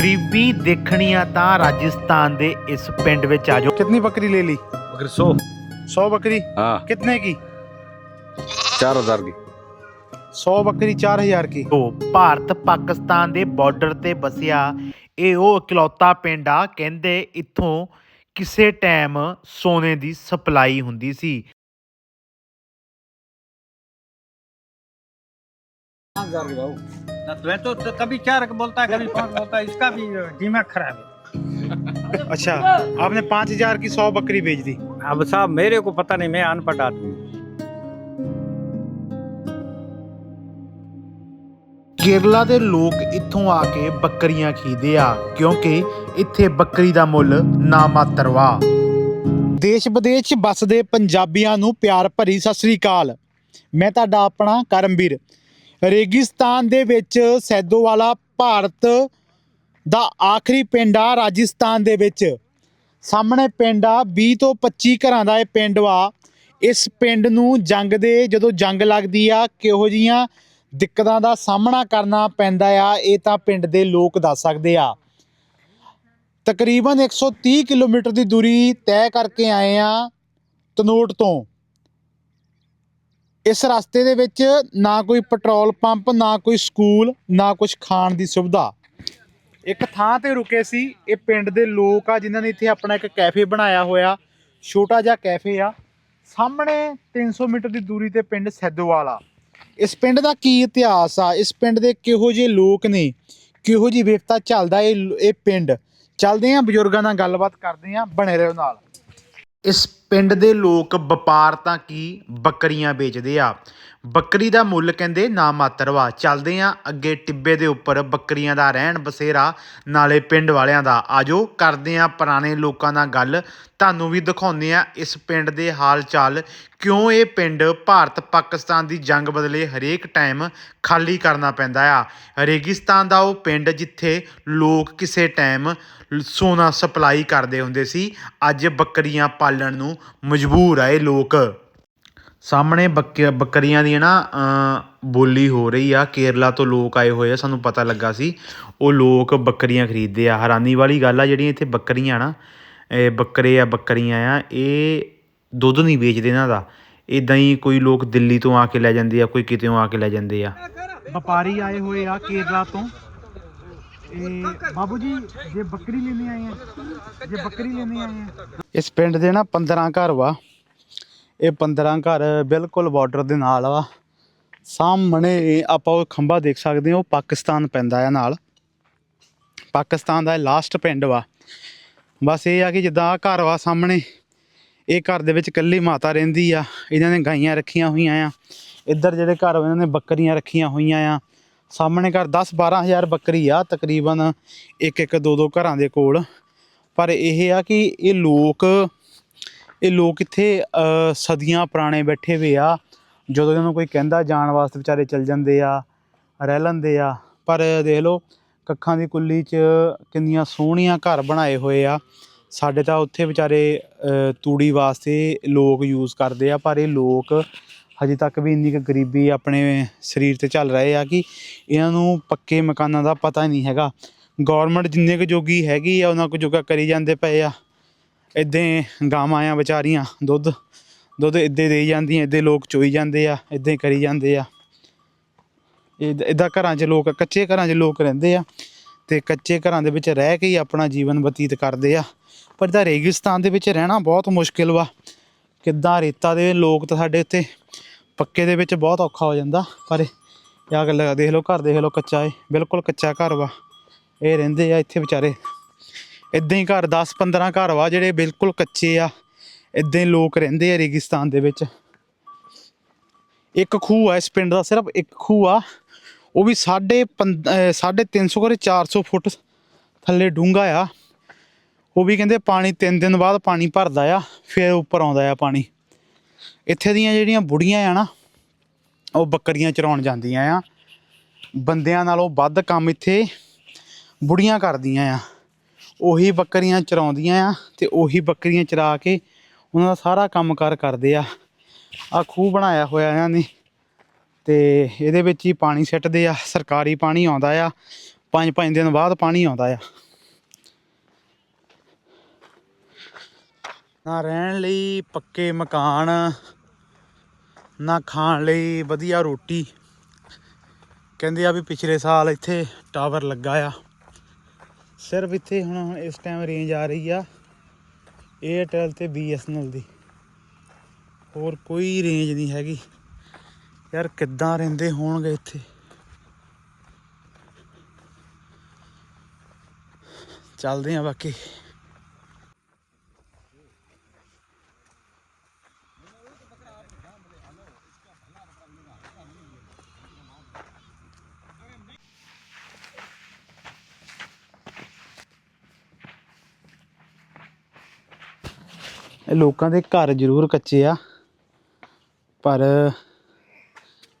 ਗਰੀਬੀ ਦੇਖਣੀ ਆ ਤਾਂ ਰਾਜਸਥਾਨ ਦੇ ਇਸ ਪਿੰਡ ਵਿੱਚ ਆ ਜਾਓ कितनी बकरी ले ली अगर सौ सौ बकरी हाँ कितने की चार हजार की सौ बकरी चार हजार की ਭਾਰਤ ਪਾਕਿਸਤਾਨ ਦੇ ਬਾਰਡਰ ਤੇ ਵਸਿਆ ਇਹ ਉਹ ਇਕਲੌਤਾ ਪਿੰਡ ਆ ਕਹਿੰਦੇ ਇੱਥੋਂ ਕਿਸੇ ਟਾਈਮ ਸੋਨੇ ਦੀ ਸਪਲਾਈ ਹੁੰਦੀ ਸੀ पाँच हजार के भाव वह तो, तो कभी चार का बोलता है कभी पाँच बोलता है इसका भी दिमाग खराब है अच्छा आपने पाँच हजार की सौ बकरी बेच दी अब साहब मेरे को पता नहीं मैं अनपढ़ आदमी हूँ। ਕੇਰਲਾ ਦੇ ਲੋਕ ਇੱਥੋਂ ਆ ਕੇ ਬੱਕਰੀਆਂ ਖਰੀਦਦੇ ਆ ਕਿਉਂਕਿ ਇੱਥੇ ਬੱਕਰੀ ਦਾ ਮੁੱਲ ਨਾ ਮਾਤਰ ਵਾ ਦੇਸ਼ ਵਿਦੇਸ਼ 'ਚ ਵੱਸਦੇ ਪੰਜਾਬੀਆਂ ਨੂੰ ਪਿਆਰ ਭਰੀ ਸਤਿ ਸ੍ਰੀ ਅਕਾਲ ਮੈਂ ਤੁਹਾਡਾ ਆਪਣਾ ਕਰਮਵੀਰ ਰੇਗਿਸਤਾਨ ਦੇ ਵਿੱਚ ਸੈਦੋਵਾਲਾ ਭਾਰਤ ਦਾ ਆਖਰੀ ਪਿੰਡ ਆ ਰਾਜਸਥਾਨ ਦੇ ਵਿੱਚ। ਸਾਹਮਣੇ ਪਿੰਡ ਆ 20 ਤੋਂ 25 ਘਰਾਂ ਦਾ ਇਹ ਪਿੰਡ ਵਾ। ਇਸ ਪਿੰਡ ਨੂੰ ਜੰਗ ਦੇ ਜਦੋਂ ਜੰਗ ਲੱਗਦੀ ਆ, ਕਿਹੋ ਜੀਆਂ ਦਿੱਕਤਾਂ ਦਾ ਸਾਹਮਣਾ ਕਰਨਾ ਪੈਂਦਾ ਆ, ਇਹ ਤਾਂ ਪਿੰਡ ਦੇ ਲੋਕ ਦੱਸ ਸਕਦੇ ਆ। ਤਕਰੀਬਨ 130 ਕਿਲੋਮੀਟਰ ਦੀ ਦੂਰੀ ਤੈਅ ਕਰਕੇ ਆਏ ਆ ਤਨੋਟ ਤੋਂ। ਇਸ ਰਸਤੇ ਦੇ ਵਿੱਚ ਨਾ ਕੋਈ ਪੈਟਰੋਲ ਪੰਪ, ਨਾ ਕੋਈ ਸਕੂਲ, ਨਾ ਕੁਝ ਖਾਣ ਦੀ ਸੁਵਿਧਾ। ਇੱਕ ਥਾਂ ਤੇ ਰੁਕੇ ਸੀ, ਇਹ ਪਿੰਡ ਦੇ ਲੋਕ ਆ, ਜਿਨ੍ਹਾਂ ਨੇ ਇੱਥੇ ਆਪਣਾ ਇੱਕ ਕੈਫੇ ਬਣਾਇਆ ਹੋਇਆ। ਛੋਟਾ ਜਿਹਾ ਕੈਫੇ ਆ। ਸਾਹਮਣੇ 300 ਮੀਟਰ ਦੀ ਦੂਰੀ ਤੇ ਪਿੰਡ ਸੈਦੋਵਾਲ ਆ। ਇਸ ਪਿੰਡ ਦਾ ਕੀ ਇਤਿਹਾਸ ਆ? ਇਸ ਪਿੰਡ ਦੇ ਕਿਹੋ ਜਿਹੇ ਲੋਕ ਨੇ? ਕਿਹੋ ਜਿਹੀ ਵਿਵਸਥਾ ਚੱਲਦਾ ਇਹ ਇਹ ਪਿੰਡ? ਚੱਲਦੇ ਆਂ, ਬਜ਼ੁਰਗਾਂ ਨਾਲ ਗੱਲਬਾਤ ਕਰਦੇ ਆਂ, ਬਣੇ ਰਹੋ ਨਾਲ। ਇਸ ਪਿੰਡ ਦੇ ਲੋਕ ਵਪਾਰ ਤਾਂ ਕੀ ਬੱਕਰੀਆਂ ਵੇਚਦੇ ਆ? ਬੱਕਰੀ ਦਾ ਮੁੱਲ ਕਹਿੰਦੇ ਨਾ ਮਾਤਰ ਵਾ। ਚੱਲਦੇ ਆ ਅੱਗੇ ਟਿੱਬੇ ਦੇ ਉੱਪਰ ਬੱਕਰੀਆਂ ਦਾ ਰਹਿਣ ਬਸੇਰਾ, ਨਾਲੇ ਪਿੰਡ ਵਾਲਿਆਂ ਦਾ। ਆਜੋ ਕਰਦੇ ਆ ਪੁਰਾਣੇ ਲੋਕਾਂ ਨਾਲ ਗੱਲ। ਤੁਹਾਨੂੰ ਵੀ ਦਿਖਾਉਂਦੇ ਆ ਇਸ ਪਿੰਡ ਦੇ ਹਾਲ ਚਾਲ ਕਿਉਂ ਇਹ ਪਿੰਡ ਭਾਰਤ ਪਾਕਿਸਤਾਨ ਦੀ ਜੰਗ ਬਦਲੇ ਹਰੇਕ ਟਾਈਮ ਖਾਲੀ ਕਰਨਾ ਪੈਂਦਾ ਆ? ਰੇਗਿਸਤਾਨ ਦਾ ਉਹ ਪਿੰਡ ਜਿੱਥੇ ਲੋਕ ਕਿਸੇ ਟਾਈਮ ਸੋਨਾ ਸਪਲਾਈ ਕਰਦੇ ਹੁੰਦੇ ਸੀ, ਅੱਜ ਬੱਕਰੀਆਂ ਪਾਲਣ ਨੂੰ ਮਜਬੂਰ ਆ ਇਹ ਲੋਕ। ਸਾਹਮਣੇ ਬੱਕ ਬੱਕਰੀਆਂ ਦੀ ਨਾ ਬੋਲੀ ਹੋ ਰਹੀ ਆ। ਕੇਰਲਾ ਤੋਂ ਲੋਕ ਆਏ ਹੋਏ ਆ, ਸਾਨੂੰ ਪਤਾ ਲੱਗਾ ਸੀ। ਉਹ ਲੋਕ ਬੱਕਰੀਆਂ ਖਰੀਦਦੇ ਆ। ਹੈਰਾਨੀ ਵਾਲੀ ਗੱਲ ਆ, ਜਿਹੜੀਆਂ ਇੱਥੇ ਬੱਕਰੀਆਂ ਨਾ, ਇਹ ਬੱਕਰੇ ਆ, ਬੱਕਰੀਆਂ ਆ, ਇਹ ਦੁੱਧ ਨਹੀਂ ਵੇਚਦੇ ਇਹਨਾਂ ਦਾ। ਇਦਾਂ ਹੀ ਕੋਈ ਲੋਕ ਦਿੱਲੀ ਤੋਂ ਆ ਕੇ ਲੈ ਜਾਂਦੇ ਆ, ਕੋਈ ਕਿਤੇੋਂ ਆ ਕੇ ਲੈ ਜਾਂਦੇ ਆ। ਵਪਾਰੀ ਆਏ ਹੋਏ ਆ ਕੇਰਲਾ ਤੋਂ। ਇਹ ਬਾਬੂ ਜੀ ਜੇ ਬੱਕਰੀ ਲੈਣੇ ਆਏ ਆ ਜੇ ਬੱਕਰੀ ਲੈਣੇ ਆਏ ਆ। ਇਸ ਪਿੰਡ ਦੇ ਨਾ 15 ਘਰ ਵਾ। ਇਹ 15 ਘਰ ਬਿਲਕੁਲ ਬਾਰਡਰ ਦੇ ਨਾਲ ਵਾ। ਸਾਹਮਣੇ ਆਪਾਂ ਉਹ ਖੰਭਾ ਦੇਖ ਸਕਦੇ ਹਾਂ ਉਹ ਪਾਕਿਸਤਾਨ ਪੈਂਦਾ ਆ ਨਾਲ। ਪਾਕਿਸਤਾਨ ਦਾ ਲਾਸਟ ਪਿੰਡ ਵਾ। ਬਸ ਇਹ ਆ ਕਿ ਜਿੱਦਾਂ ਆਹ ਘਰ ਵਾ ਸਾਹਮਣੇ ਇਹ ਘਰ ਦੇ ਵਿੱਚ ਇਕੱਲੀ ਮਾਤਾ ਰਹਿੰਦੀ ਆ। ਇਹਨਾਂ ਨੇ ਗਾਈਆਂ ਰੱਖੀਆਂ ਹੋਈਆਂ ਆ। ਇੱਧਰ ਜਿਹੜੇ ਘਰ ਵਾ, ਇਹਨਾਂ ਨੇ ਬੱਕਰੀਆਂ ਰੱਖੀਆਂ ਹੋਈਆਂ ਆ। ਸਾਹਮਣੇ ਘਰ 10 12000 ਬੱਕਰੀ ਆ, ਤਕਰੀਬਨ ਇੱਕ ਇੱਕ ਦੋ ਦੋ ਘਰਾਂ ਦੇ ਕੋਲ। ਪਰ ਇਹ ਆ ਕਿ ਇਹ ਲੋਕ ਇਹ ਲੋਕ ਇੱਥੇ ਸਦੀਆਂ ਪੁਰਾਣੇ ਬੈਠੇ ਹੋਏ ਆ। ਜਦੋਂ ਇਹਨਾਂ ਕੋਈ ਕਹਿੰਦਾ ਜਾਣ ਵਾਸਤੇ ਵਿਚਾਰੇ ਚੱਲ ਜਾਂਦੇ ਆ, ਰਹਿ ਲੈਂਦੇ ਆ। ਪਰ ਦੇਖ ਲਓ, ਕੱਖਾਂ ਦੀ ਕੁੱਲੀ 'ਚ ਕਿੰਨੀਆਂ ਸੋਹਣੀਆਂ ਘਰ ਬਣਾਏ ਹੋਏ ਆ। ਸਾਡੇ ਤਾਂ ਉੱਥੇ ਵਿਚਾਰੇ ਤੂੜੀ ਵਾਸਤੇ ਲੋਕ ਯੂਜ਼ ਕਰਦੇ ਆ, ਪਰ ਇਹ ਲੋਕ ਹਜੇ ਤੱਕ ਵੀ ਇੰਨੀ ਕੁ ਗਰੀਬੀ ਆਪਣੇ ਸਰੀਰ ਤੇ ਚੱਲ ਰਹੇ ਆ ਕਿ ਇਹਨਾਂ ਨੂੰ ਪੱਕੇ ਮਕਾਨਾਂ ਦਾ ਪਤਾ ਹੀ ਨਹੀਂ ਹੈਗਾ। ਗਵਰਨਮੈਂਟ ਜਿੰਨੇ ਕੁ ਜੋਗੀ ਹੈਗੀ ਆ, ਉਹਨਾਂ ਕੁ ਜੋਗਾ ਕਰੀ ਜਾਂਦੇ ਪਏ ਆ। ਇੱਦਾਂ ਗਾਵਾਂ ਆ, ਵਿਚਾਰੀਆਂ, ਦੁੱਧ ਦੁੱਧ ਇੱਦੇ ਦੇਈ ਜਾਂਦੀਆਂ, ਇੱਦੇ ਲੋਕ ਚੋਈ ਜਾਂਦੇ ਆ, ਇੱਦਾਂ ਕਰੀ ਜਾਂਦੇ ਆ। ਇਦਾਂ ਘਰਾਂ 'ਚ ਲੋਕ, ਕੱਚੇ ਘਰਾਂ 'ਚ ਲੋਕ ਰਹਿੰਦੇ ਆ ਤੇ ਕੱਚੇ ਘਰਾਂ ਦੇ ਵਿੱਚ ਰਹਿ ਕੇ ਹੀ ਆਪਣਾ ਜੀਵਨ ਬਤੀਤ ਕਰਦੇ ਆ। ਪਰ ਤਾਂ ਰੇਗਿਸਤਾਨ ਦੇ ਵਿੱਚ ਰਹਿਣਾ ਬਹੁਤ ਮੁਸ਼ਕਿਲ ਵਾ। ਕਿੱਦਾਂ ਰੇਤਾ ਦੇ ਲੋਕ ਤਾਂ ਸਾਡੇ ਉੱਤੇ ਪੱਕੇ ਦੇ ਵਿੱਚ ਬਹੁਤ ਔਖਾ ਹੋ ਜਾਂਦਾ, ਪਰ ਇਹ ਆਹ ਗੱਲ ਦੇਖ ਲਓ ਘਰ, ਦੇਖ ਲਓ ਕੱਚਾ ਏ ਬਿਲਕੁਲ ਕੱਚਾ ਘਰ ਵਾ, ਇਹ ਰਹਿੰਦੇ ਆ ਇੱਥੇ ਵਿਚਾਰੇ। ਇਦਾਂ ਹੀ ਘਰ 10 15 ਘਰ ਵਾ ਜਿਹੜੇ ਬਿਲਕੁਲ ਕੱਚੇ ਆ, ਇਦਾਂ ਹੀ ਲੋਕ ਰਹਿੰਦੇ ਆ ਰੇਗਿਸਤਾਨ ਦੇ ਵਿੱਚ। ਇੱਕ ਖੂਹ ਆ ਇਸ ਪਿੰਡ ਦਾ, ਸਿਰਫ ਇੱਕ ਖੂਹ ਆ, ਉਹ ਵੀ ਸਾਢੇ ਪੰਦ- ਅਹ ਸਾਢੇ 300 ਕਰੇ 400 ਫੁੱਟ ਥੱਲੇ ਡੂੰਘਾ ਆ। ਉਹ ਵੀ ਕਹਿੰਦੇ ਪਾਣੀ 3 ਦਿਨ ਬਾਅਦ ਪਾਣੀ ਭਰਦਾ ਆ, ਫਿਰ ਉੱਪਰ ਆਉਂਦਾ ਆ ਪਾਣੀ। ਇੱਥੇ ਦੀਆਂ ਜਿਹੜੀਆਂ ਬੁੜੀਆਂ ਆ ਨਾ, ਉਹ ਬੱਕਰੀਆਂ ਚਰਾਉਣ ਜਾਂਦੀਆਂ ਆ। ਬੰਦਿਆਂ ਨਾਲੋਂ ਵੱਧ ਕੰਮ ਇੱਥੇ ਬੁੜੀਆਂ ਕਰਦੀਆਂ ਆ। ਉਹੀ ਬੱਕਰੀਆਂ ਚਰਾਉਂਦੀਆਂ ਆ ਤੇ ਉਹੀ ਬੱਕਰੀਆਂ ਚਰਾ ਕੇ ਉਹਨਾਂ ਦਾ ਸਾਰਾ ਕੰਮਕਾਰ ਕਰਦੇ ਆ। ਆ ਖੂਹ ਬਣਾਇਆ ਹੋਇਆ ਇਹਨਾਂ ਨੇ ਤੇ ਇਹਦੇ ਵਿੱਚ ਹੀ ਪਾਣੀ ਸਿੱਟਦੇ ਆ। ਸਰਕਾਰੀ ਪਾਣੀ ਆਉਂਦਾ ਆ। ਪੰਜ ਪੰਜ ਦਿਨ ਬਾਅਦ ਪਾਣੀ ਆਉਂਦਾ ਆ। ਨਾ ਰਹਿਣ ਲਈ ਪੱਕੇ ਮਕਾਨ, ਨਾ ਖਾਣ ਲਈ ਵਧੀਆ ਰੋਟੀ। ਕਹਿੰਦੇ ਆ ਵੀ ਪਿਛਲੇ ਸਾਲ ਇੱਥੇ ਟਾਵਰ ਲੱਗਾ ਆ। ਸਿਰਫ ਇੱਥੇ ਹੁਣ ਇਸ ਟਾਈਮ ਰੇਂਜ ਆ ਰਹੀ ਆ ਏਅਰਟੈਲ ਤੇ BSNL ਦੀ। ਹੋਰ ਕੋਈ ਰੇਂਜ ਨਹੀਂ ਹੈਗੀ। ਯਾਰ ਕਿੱਦਾਂ ਰਹਿੰਦੇ ਹੋਣਗੇ ਇੱਥੇ? ਚੱਲਦੇ ਆ ਬਾਕੀ। ਲੋਕਾਂ ਦੇ ਘਰ ਜ਼ਰੂਰ ਕੱਚੇ ਆ, ਪਰ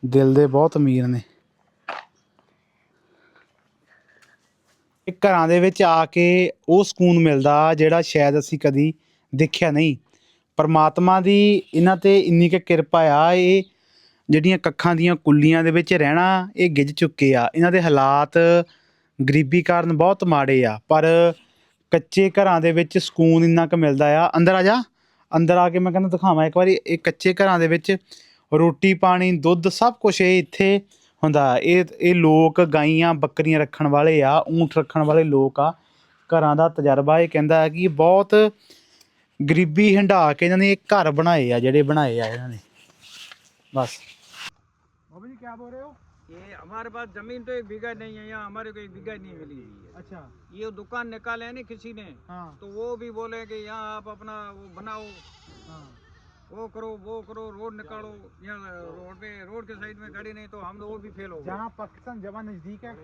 ਦਿਲ ਦੇ ਬਹੁਤ ਅਮੀਰ ਨੇ। ਇਹ ਘਰਾਂ ਦੇ ਵਿੱਚ ਆ ਕੇ ਉਹ ਸਕੂਨ ਮਿਲਦਾ ਜਿਹੜਾ ਸ਼ਾਇਦ ਅਸੀਂ ਕਦੀ ਦੇਖਿਆ ਨਹੀਂ। ਪਰਮਾਤਮਾ ਦੀ ਇਹਨਾਂ ਤੇ ਇੰਨੀ ਕੁ ਕਿਰਪਾ ਆ, ਇਹ ਜਿਹੜੀਆਂ ਕੱਖਾਂ ਦੀਆਂ ਕੁੱਲੀਆਂ ਦੇ ਵਿੱਚ ਰਹਿਣਾ, ਇਹ ਗਿੱਜ ਚੁੱਕੇ ਆ। ਇਹਨਾਂ ਦੇ ਹਾਲਾਤ ਗਰੀਬੀ ਕਾਰਨ ਬਹੁਤ ਮਾੜੇ ਆ, ਪਰ ਕੱਚੇ ਘਰਾਂ ਦੇ ਵਿੱਚ ਸਕੂਨ ਇੰਨਾ ਕੁ ਮਿਲਦਾ ਆ। ਅੰਦਰ ਆ ਜਾ। ਅੰਦਰ ਆ ਕੇ ਮੈਂ ਕਹਿੰਦਾ ਦਿਖਾਵਾਂ ਇੱਕ ਵਾਰੀ, ਇਹ ਕੱਚੇ ਘਰਾਂ ਦੇ ਵਿੱਚ ਰੋਟੀ, ਪਾਣੀ, ਦੁੱਧ ਸਭ ਕੁਝ ਇਹ ਇੱਥੇ ਹੁੰਦਾ। ਇਹ ਇਹ ਲੋਕ ਗਾਈਆਂ, ਬੱਕਰੀਆਂ ਰੱਖਣ ਵਾਲੇ ਆ, ਊਂਠ ਰੱਖਣ ਵਾਲੇ ਲੋਕ ਆ, ਘਰਾਂ ਦਾ ਤਜਰਬਾ ਇਹ ਕਹਿੰਦਾ ਹੈ ਕਿ ਬਹੁਤ ਗਰੀਬੀ ਹੰਢਾ ਕੇ ਇਹਨਾਂ ਨੇ ਇਹ ਘਰ ਬਣਾਏ ਆ, ਜਿਹੜੇ ਬਣਾਏ ਆ ਇਹਨਾਂ ਨੇ। ਬਸ। ਬਾਬੂ ਜੀ ਕੀ ਬੋਲ ਰਹੇ ਹੋ? ये हमारे पास ज़मीन तो एक बीघा नहीं है यहाँ हमारे को एक बीघा नहीं मिली हुई है। अच्छा। ये दुकान निकाले है ना किसी ने हाँ। तो वो भी बोले कि यहाँ आप अपना वो बनाओ। हाँ। वो करो वो करो रोड निकालो। यहाँ रोड पे रोड के साइड में गाड़ी नहीं तो हम वो भी फेल हो जहाँ पाकिस्तान जमा नज़दीक है।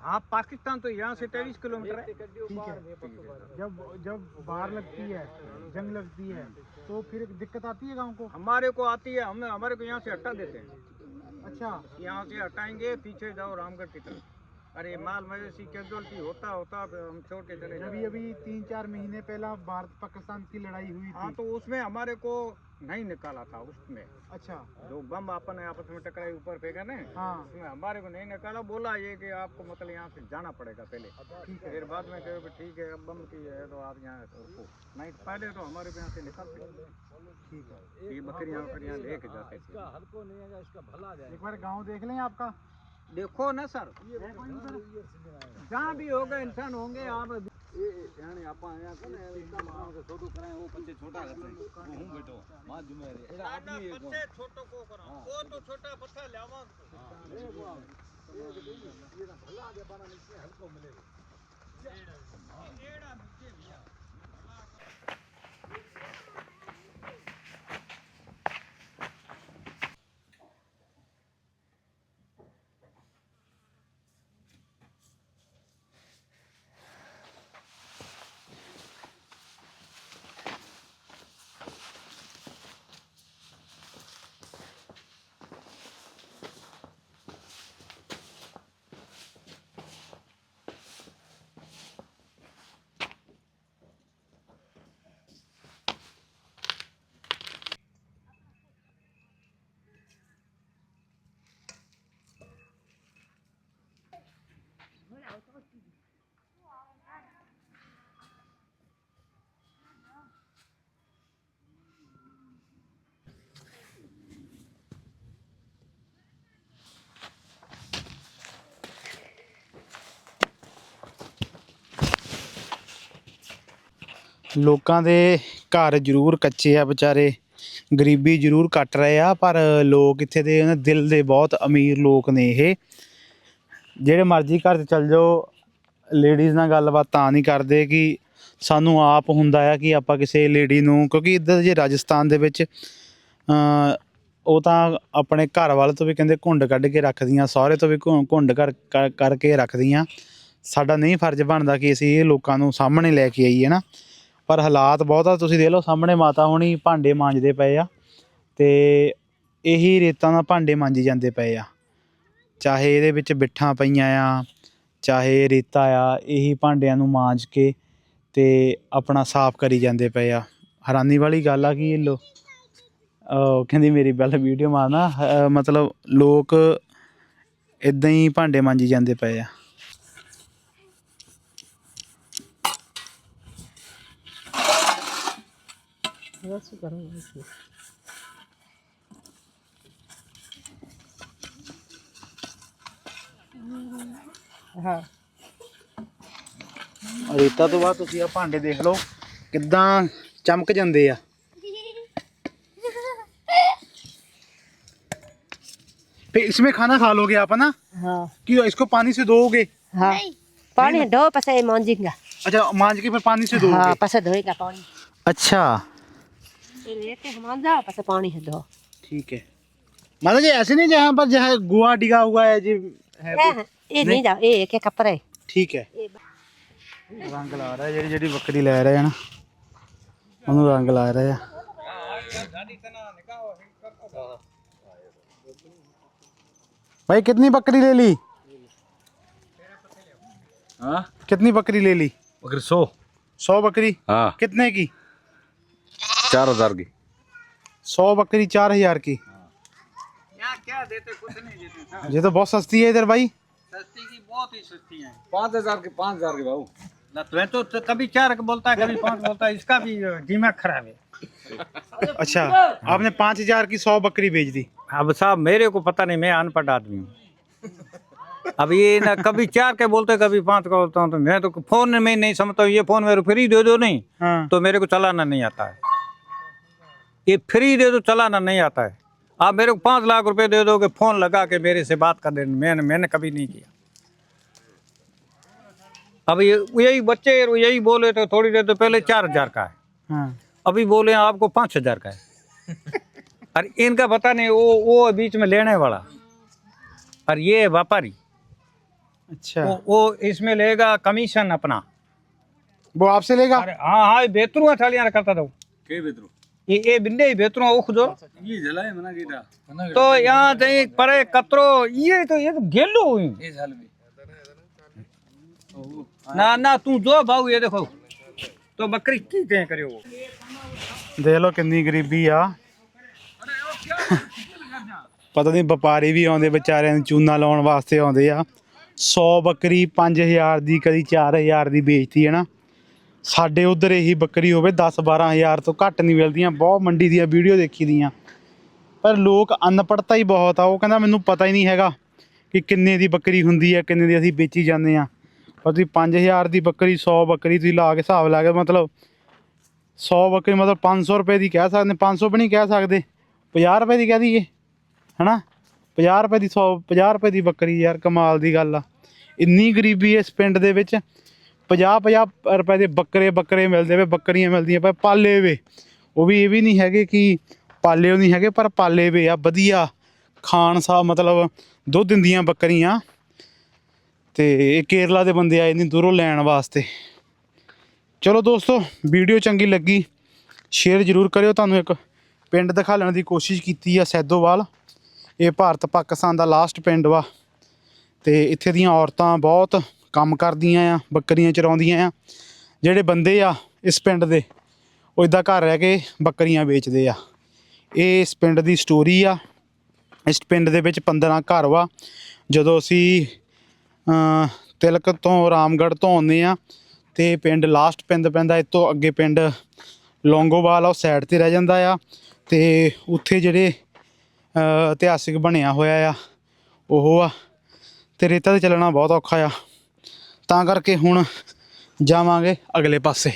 हाँ पाकिस्तान तो यहाँ से तेईस किलोमीटर है। ठीक है। जब जब बाढ़ लगती है जंग लगती है तो फिर दिक्कत आती है गाँव को? हमारे को आती है हम हमारे को यहाँ से हटा देते हैं। अच्छा यहाँ से हटाएंगे पीछे जाओ रामगढ़ की तरफ अरे माल मवेशी कैजुअलिटी होता होता हम छोड़ के चले अभी अभी तीन चार महीने पहला भारत पाकिस्तान की लड़ाई हुई हाँ तो उसमें हमारे को नहीं निकाला था उसमें। अच्छा। जो बम अपन आपस में टकराई ऊपर फेंका ना हाँ। उसमें हमारे को नहीं निकाला बोला ये कि आपको मतलब यहाँ से जाना पड़ेगा पहले। ठीक है। फिर बाद में कहे ठीक है अब बम की है तो आप यहाँ रुको। नहीं पहले तो हमारे को यहाँ से निकालते ठीक है। ये बकरियाँ बकरियाँ लेके जाते थे। एक बार गाँव देख लें आपका। देखो ना सर जहाँ भी होगा इंसान होंगे आप छोटो को करा वो तो छोटा बच्चा लावा ਲੋਕਾਂ ਦੇ ਘਰ ਜ਼ਰੂਰ ਕੱਚੇ ਆ ਵਿਚਾਰੇ। ਗਰੀਬੀ ਜ਼ਰੂਰ ਕੱਟ ਰਹੇ ਆ, ਪਰ ਲੋਕ ਇੱਥੇ ਦੇ ਉਹਨਾਂ ਦਿਲ ਦੇ ਬਹੁਤ ਅਮੀਰ ਲੋਕ ਨੇ ਇਹ। ਜਿਹੜੇ ਮਰਜ਼ੀ ਘਰ 'ਚ ਚੱਲ ਜਾਓ ਲੇਡੀਜ਼ ਨਾਲ ਗੱਲਬਾਤ ਤਾਂ ਨਹੀਂ ਕਰਦੇ ਕਿ ਸਾਨੂੰ ਆਪ ਹੁੰਦਾ ਆ ਕਿ ਆਪਾਂ ਕਿਸੇ ਲੇਡੀ ਨੂੰ, ਕਿਉਂਕਿ ਇੱਧਰ ਜੇ ਰਾਜਸਥਾਨ ਦੇ ਵਿੱਚ ਉਹ ਤਾਂ ਆਪਣੇ ਘਰ ਵਾਲੇ ਤੋਂ ਵੀ ਕਹਿੰਦੇ ਘੁੰਡ ਕੱਢ ਕੇ ਰੱਖਦੀਆਂ, ਸਹੁਰੇ ਤੋਂ ਵੀ ਘੁ- ਘੁੰਡ ਕਰ, ਕਰ- ਕਰਕੇ ਰੱਖਦੀਆਂ। ਸਾਡਾ ਨਹੀਂ ਫਰਜ਼ ਬਣਦਾ ਕਿ ਅਸੀਂ ਇਹ ਲੋਕਾਂ ਨੂੰ ਸਾਹਮਣੇ ਲੈ ਕੇ ਆਈਏ ਨਾ। ਪਰ ਹਾਲਾਤ ਬਹੁਤ ਆ, ਤੁਸੀਂ ਦੇਖ ਲਓ ਸਾਹਮਣੇ ਮਾਤਾ ਹੁਣੀ ਭਾਂਡੇ ਮਾਂਜਦੇ ਪਏ ਆ ਤੇ ਇਹੀ ਰੇਤਾਂ ਨਾਲ ਭਾਂਡੇ ਮਾਂਜੀ ਜਾਂਦੇ ਪਏ ਆ। ਚਾਹੇ ਇਹਦੇ ਵਿੱਚ ਬਿੱਠਾਂ ਪਈਆਂ ਆ, ਚਾਹੇ ਰੇਤਾ ਆ, ਇਹੀ ਭਾਂਡਿਆਂ ਨੂੰ ਮਾਂਜ ਕੇ ਤੇ ਆਪਣਾ ਸਾਫ਼ ਕਰੀ ਜਾਂਦੇ ਪਏ ਆ। ਹੈਰਾਨੀ ਵਾਲੀ ਗੱਲ ਆ ਕਿ ਇਹ ਲੋ ਕਹਿੰਦੀ ਮੇਰੀ ਬੈਲ ਵੀਡੀਓ ਮਾਰਨਾ ਮਤਲਬ ਲੋਕ ਇਦਾਂ ਹੀ ਭਾਂਡੇ ਮਾਂਜੀ ਜਾਂਦੇ ਪਏ ਆ। ਹਾਂ ਰੇਤਾ ਤੋਂ ਬਾਅਦ ਤੁਸੀਂ ਆ ਭਾਂਡੇ ਦੇਖ ਲਓ ਕਿੱਦਾਂ ਚਮਕ ਜਾਂਦੇ ਆ फिर इसमें खाना खा लोगे आप ना हाँ कि इसको पानी से धोओगे हाँ पानी धो पसे मांजेगा अच्छा मांज के फिर पानी से धोओगे हाँ पसे धोएगा पानी अच्छा ये लेके हम मांजा पसे पानी से धो ठीक है मतलब जी ऐसे नहीं जहाँ पर जहाँ गोवा डिगा हुआ है जी है ये ये नहीं जा ये के कपड़े ਠੀਕ ਹੈ ਇਹ ਰੰਗ ਲਾ ਰਿਹਾ ਜਿਹੜੀ ਜਿਹੜੀ ਬੱਕਰੀ ਲੈ ਰਹੇ ਆ ਨਾ ਉਹਨੂੰ ਰੰਗ ਲਾ ਰਹੇ ਆ भाई कितनी बकरी ले ली हाँ कितनी बकरी ले ली बकरी सौ सौ बकरी हाँ कितने की चार हज़ार की। सौ बकरी चार हज़ार की। क्या देते? कुछ नहीं देते ये तो बहुत सस्ती है इधर भाई। सस्ती की बहुत ही सस्ती है। पाँच हज़ार की पाँच हज़ार की भाऊ। तो, तो, तो कभी चार बोलता है कभी पाँच बोलता है इसका भी दिमाग खराब है। अच्छा आपने पाँच हज़ार की सौ बकरी बेच दी। अब साहब मेरे को पता नहीं मैं अनपढ़ आदमी हूँ। अब ये ना कभी चार के बोलते कभी पाँच का बोलता हूँ तो मैं तो फ़ोन में नहीं समझता हूँ ये फ़ोन मेरे फ्री दे दो नहीं हाँ। तो मेरे को चलाना नहीं आता है। ये फ्री दे दो चलाना नहीं आता है। आप मेरे को पाँच लाख रुपए दे दोगे फ़ोन लगा के मेरे से बात कर देना मैंने मैंने कभी नहीं किया। अब ये यही बच्चे यही बोले तो थोड़ी देर तो पहले चार हज़ार का है। हाँ। अभी बोले आपको पाँच हज़ार का है। और इनका पता नहीं वो वो बीच में लेने वाला। और ये व्यापारी। अच्छा। वो, वो इसमें लेगा कमीशन अपना। वो आपसे लेगा? अरे हाँ हाँ बेतरू थालियाँ करता था वो। के बेतरू એ બિંડે ભેતરો ઓખ જો ઈ જલાય મના કીધા તો યા તઈ પરે કતરો ઈ તો એક ગેલો હોય એ જલબી ના ના તું જો ભાવ એ દેખો તો બકરી કી તે કર્યો ਦੇ ਲੋ ਕਿੰਨੀ ਗਰੀਬੀ ਆ ਪਤਾ ਨਹੀਂ ਵਪਾਰੀ ਵੀ ਆਉਂਦੇ ਵਿਚਾਰਿਆਂ ਨੂੰ ਚੂਨਾ ਲਾਉਣ ਵਾਸਤੇ ਆਉਂਦੇ ਆ 100 ਬੱਕਰੀ 5000 ਦੀ ਕਦੀ 4000 ਦੀ ਵੇਚਤੀ ਹੈ ਨਾ ਸਾਡੇ ਉਧਰ ਇਹੀ ਬੱਕਰੀ ਹੋਵੇ 10 12000 ਤੋਂ ਘੱਟ ਨਹੀਂ ਮਿਲਦੀਆਂ। ਬਹੁਤ ਮੰਡੀ ਦੀਆਂ ਵੀਡੀਓ ਦੇਖੀ ਦੀਆਂ। ਪਰ ਲੋਕ ਅਨਪੜਤਾ ਹੀ ਬਹੁਤ ਆ। ਉਹ ਕਹਿੰਦਾ ਮੈਨੂੰ ਪਤਾ ਹੀ ਨਹੀਂ ਹੈਗਾ ਕਿ ਕਿੰਨੇ ਦੀ ਬੱਕਰੀ ਹੁੰਦੀ ਹੈ, ਕਿੰਨੇ ਦੀ ਅਸੀਂ ਵੇਚੀ ਜਾਂਦੇ ਆ ਪਰ ਤੁਸੀਂ 5000 ਦੀ ਬੱਕਰੀ 100 ਬੱਕਰੀ ਤੁਸੀਂ ਲਾ ਕੇ ਹਿਸਾਬ ਲਾ ਕੇ ਮਤਲਬ 100 ਬੱਕਰੀ ਮਤਲਬ 500 ਰੁਪਏ ਦੀ ਕਹਿ ਸਕਦੇ 500 ਵੀ ਨਹੀਂ ਕਹਿ ਸਕਦੇ। 50 ਰੁਪਏ ਦੀ ਕਹਿ ਦਈਏ, ਹਨਾ? 50 ਰੁਪਏ ਦੀ 100 50 ਰੁਪਏ ਦੀ ਬੱਕਰੀ ਯਾਰ, ਕਮਾਲ ਦੀ ਗੱਲ ਆ। ਇੰਨੀ ਗਰੀਬੀ ਇਸ ਪਿੰਡ ਦੇ ਵਿੱਚ 50 50 ਰੁਪਏ ਦੇ ਬੱਕਰੇ ਬੱਕਰੇ ਮਿਲਦੇ ਵੇ ਬੱਕਰੀਆਂ ਮਿਲਦੀਆਂ ਪਏ ਪਾਲੇ ਵੇ। ਉਹ ਵੀ ਇਹ ਵੀ ਨਹੀਂ ਹੈਗੇ ਕਿ ਪਾਲੇ ਉਹ ਨਹੀਂ ਹੈਗੇ, ਪਰ ਪਾਲੇ ਵੇ ਆ, ਵਧੀਆ। ਖਾਣ ਸਾ ਮਤਲਬ ਦੁੱਧ ਦਿੰਦੀਆਂ ਬੱਕਰੀਆਂ। ਤੇ ਇਹ ਕੇਰਲਾ ਦੇ ਬੰਦੇ ਆਏ ਨੇ ਦੂਰੋਂ ਲੈਣ ਵਾਸਤੇ। ਚਲੋ ਦੋਸਤੋ, ਵੀਡੀਓ ਚੰਗੀ ਲੱਗੀ, ਸ਼ੇਅਰ ਜ਼ਰੂਰ ਕਰਿਓ। ਤੁਹਾਨੂੰ ਇੱਕ ਪਿੰਡ ਦਿਖਾਉਣ ਦੀ ਕੋਸ਼ਿਸ਼ ਕੀਤੀ ਆ ਸੈਦੋਵਾਲ। ਇਹ ਭਾਰਤ ਪਾਕਿਸਤਾਨ ਦਾ ਲਾਸਟ ਪਿੰਡ ਵਾ। ਤੇ ਇੱਥੇ ਦੀਆਂ ਔਰਤਾਂ ਬਹੁਤ ਕੰਮ ਕਰਦੀਆਂ ਆ, ਬੱਕਰੀਆਂ ਚਰਾਉਂਦੀਆਂ ਆ। ਜਿਹੜੇ ਬੰਦੇ ਆ ਇਸ ਪਿੰਡ ਦੇ, ਉਹ ਇਦਾਂ ਘਰ ਰਹਿ ਕੇ ਬੱਕਰੀਆਂ ਵੇਚਦੇ ਆ। ਇਹ ਇਸ ਪਿੰਡ ਦੀ ਸਟੋਰੀ ਆ। ਇਸ ਪਿੰਡ ਦੇ ਵਿੱਚ 15 ਘਰ ਵਾ। ਜਦੋਂ ਅਸੀਂ ਤਿਲਕ ਤੋਂ ਰਾਮਗੜ੍ਹ ਤੋਂ ਆਉਂਦੇ ਆ, ਤੇ ਪਿੰਡ ਲਾਸਟ ਪਿੰਡ ਪੈਂਦਾ ਇਹ ਤੋਂ ਅੱਗੇ ਪਿੰਡ ਲੌਂਗੋਵਾਲ ਆ, ਉਹ ਸਾਈਡ ਤੇ ਰਹਿ ਜਾਂਦਾ ਆ। ਤੇ ਉੱਥੇ ਜਿਹੜੇ ਇਤਿਹਾਸਿਕ ਬਣਿਆ ਹੋਇਆ ਆ, ਉਹ ਆ। ਤੇ ਰੇਤਾ ਤੇ ਚੱਲਣਾ ਬਹੁਤ ਔਖਾ ਆ। ਤਾਂ ਕਰਕੇ ਹੁਣ ਜਾਵਾਂਗੇ ਅਗਲੇ ਪਾਸੇ।